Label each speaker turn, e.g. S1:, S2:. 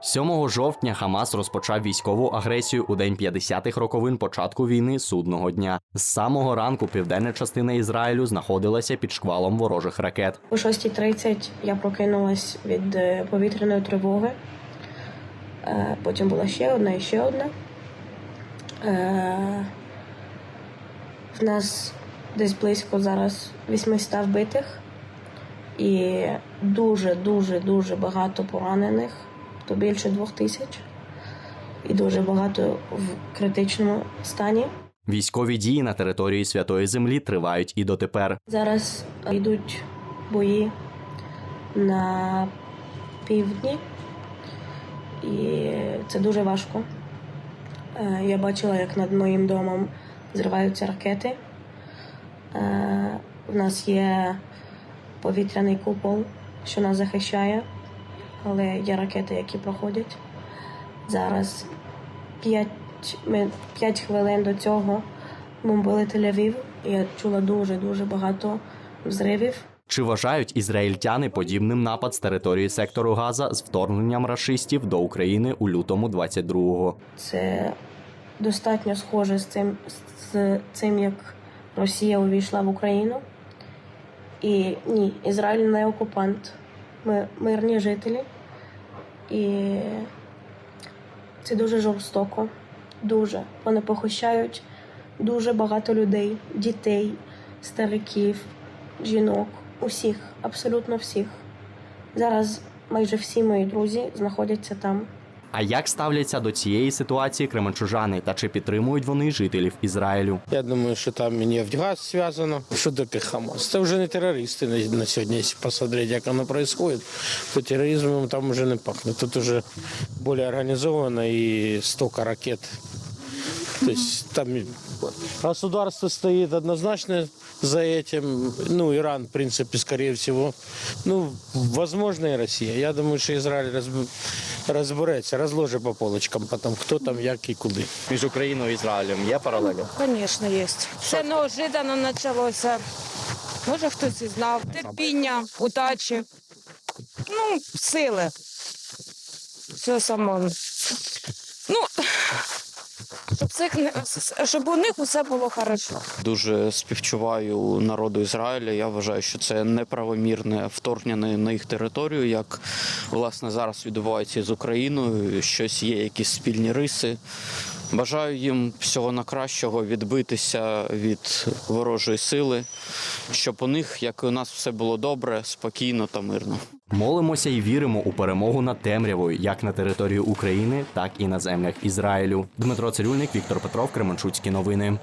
S1: 7 жовтня Хамас розпочав військову агресію у день 50-х роковин початку війни судного дня. З самого ранку південна частина Ізраїлю знаходилася під шквалом ворожих ракет.
S2: О 6.30 я прокинулась від е, повітряної тривоги. Е, Потім була ще одна і ще одна. Е, В нас десь близько зараз 800 вбитих і дуже, дуже, дуже багато поранених, то більше двох тисяч, і дуже багато в критичному стані.
S1: Військові дії на території Святої Землі тривають і дотепер.
S2: Зараз йдуть бої на півдні, і це дуже важко. Е, Я бачила, як над моїм домом зриваються ракети. Е, В нас є повітряний купол, що нас захищає, але є ракети, які проходять. Зараз 5, ми 5 хвилин до цього бомбили Тель-Авів. Я чула дуже-дуже багато взривів.
S1: Чи вважають ізраїльтяни подібним напад з території сектору Газа з вторгненням рашистів до України у лютому 22-го?
S2: Це достатньо схоже з цим, з цим, як Росія увійшла в Україну. І ні, Ізраїль не окупант. Ми мирні жителі. І це дуже жорстоко. Дуже. Вони похищають дуже багато людей, дітей, стариків, жінок, усіх, абсолютно всіх. Зараз майже всі мої друзі знаходяться там.
S1: А як ставляться до цієї ситуації кременчужани та чи підтримують вони жителів Ізраїлю?
S3: Я думаю, що там мені нефтьгаз зв'язано. Що таке Хамас? Це вже не терористи на, сьогодні, якщо як воно відбувається, то тероризмом там вже не пахне. Тут вже більш організовано і стільки ракет. Тобто там государство стоит однозначно за этим. Ну, Иран, в принципе, скорее всего. Ну, возможно, и Россия. Я думаю, що Ізраїль розб... розбереться, розложить по полочкам, потім хто там, як і куди.
S1: Між Україною і Ізраїлем є паралелі?
S4: Звісно, є. Все неожиданно почалося. Може, хтось і знав. Терпіння, удачі, ну, сили. Все само. Цих, щоб у них усе було хорошо.
S5: Дуже співчуваю народу Ізраїля. Я вважаю, що це неправомірне вторгнення на їх територію, як власне зараз відбувається з Україною. Щось є, якісь спільні риси. Бажаю їм всього на кращого відбитися від ворожої сили, щоб у них, як і у нас, все було добре, спокійно та мирно.
S1: Молимося і віримо у перемогу над темрявою, як на території України, так і на землях Ізраїлю. Дмитро Цирюльник, Віктор Петров, Кременчуцькі новини.